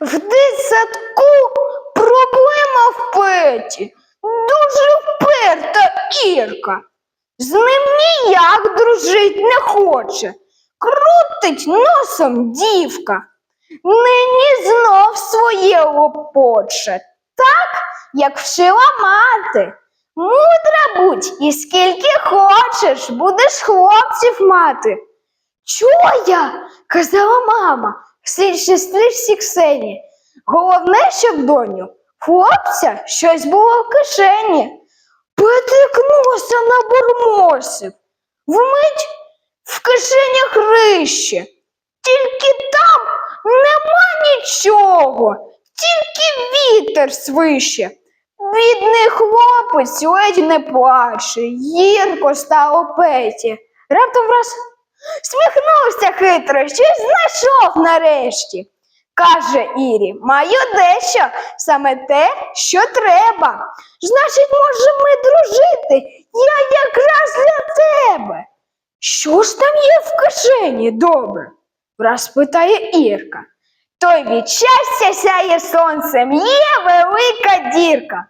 В дитсадку проблема в Петі. Дуже вперта Ірка. З ним ніяк дружить не хоче. Крутить носом дівка. Нині знов своє лопоче, так, як вчила мати. Мудра будь і скільки хочеш, будеш хлопців мати. Чуя, казала мама, сестричці Ксені. Головне, щоб доню, хлопця щось було в кишені. Петрик носа набурмосив. Вмить в кишенях рище. Тільки там нема нічого, тільки вітер свище. Бідний хлопець ледь не плаче, гірко стало Петі. Раптом враз сміхнувся хитро, щось знайшов нарешті. Каже Ірі, маю дещо, саме те, що треба. Значить, можемо дружити, я якраз для тебе. Що ж там є в кишені, добре? враз питає Ірка. Той від щастя сяє сонцем, є велика дірка.